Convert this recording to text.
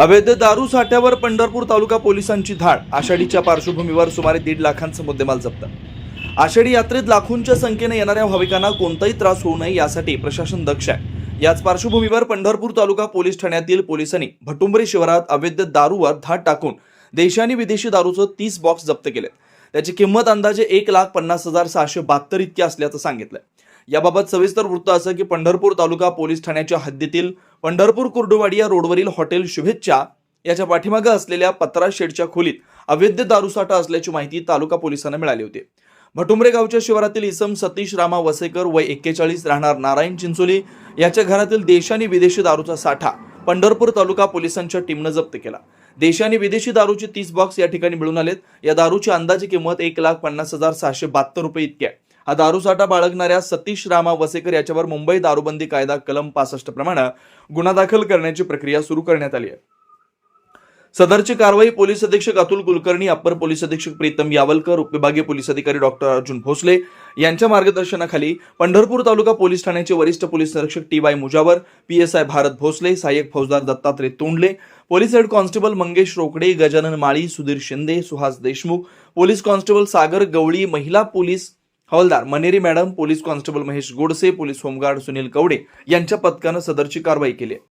अवैध दारू साठ्यावर पंढरपूर तालुका पोलिसांची धाड. आषाढीच्या पार्श्वभूमीवर सुमारे दीड लाखांचा मुद्देमाल जप्त. आषाढी यात्रेत लाखोंच्या संख्येने येणाऱ्या भाविकांना कोणताही त्रास होऊ नये यासाठी प्रशासन दक्ष आहे. याच पार्श्वभूमीवर पंढरपूर तालुका पोलीस ठाण्यातील पोलिसांनी भटुंबरी शिवारात अवैध दारूवर धाड टाकून देशाने विदेशी दारूचं तीस बॉक्स जप्त केले त्याची किंमत अंदाजे एक लाख पन्नास हजार सहाशे बहात्तर इतकी असल्याचं सांगितलं याबाबत सविस्तर वृत्त असं की पंढरपूर तालुका पोलीस ठाण्याच्या हद्दीतील पंढरपूर कुर्डुवाडी या रोडवरील हॉटेल शुभेच्छा याच्या पाठीमागं असलेल्या पत्रा शेडच्या खोलीत अवैध दारूसाठा असल्याची माहिती तालुका पोलिसांना मिळाली होती. भटुंबरे गावच्या शिवारातील इसम सतीश रामा वसेकर वय एक्केचाळीस राहणार नारायण चिंचोली याच्या घरातील देशानी विदेशी दारूचा साठा पंढरपूर तालुका पोलिसांच्या टीमनं जप्त केला. देशानी विदेशी दारूचे तीस बॉक्स या ठिकाणी मिळून आलेत. या दारूची अंदाजे किंमत एक लाख पन्नास हजार सहाशे बहात्तर रुपये इतकी आहे. हा दारूसाठा बाळगणाऱ्या सतीश रामा वसेकर याच्यावर मुंबई दारूबंदी कायदा कलम पासष्ट प्रमाणे गुन्हा दाखल करण्याची प्रक्रिया सुरू करण्यात आली आहे. सदरची कारवाई पोलीस अधीक्षक अतुल कुलकर्णी अप्पर पोलीस अधीक्षक प्रीतम यावलकर उपविभागीय पोलीस अधिकारी डॉक्टर अर्जुन भोसले यांच्या मार्गदर्शनाखाली पंढरपूर तालुका पोलीस ठाण्याचे वरिष्ठ पोलीस निरीक्षक T Y Mujawar P S I Bharat Bhosale सहाय्यक फौजदार Dattatray Tondale police head constable Mangesh Rokade Gajanan Mali Sudhir Shinde Suhas Deshmukh police constable Sagar Gawali महिला पोलीस हवालदार Maneri madam police constable Mahesh Godse police home guard Sunil Kawade यांच्या पथकानं सदरची कारवाई केली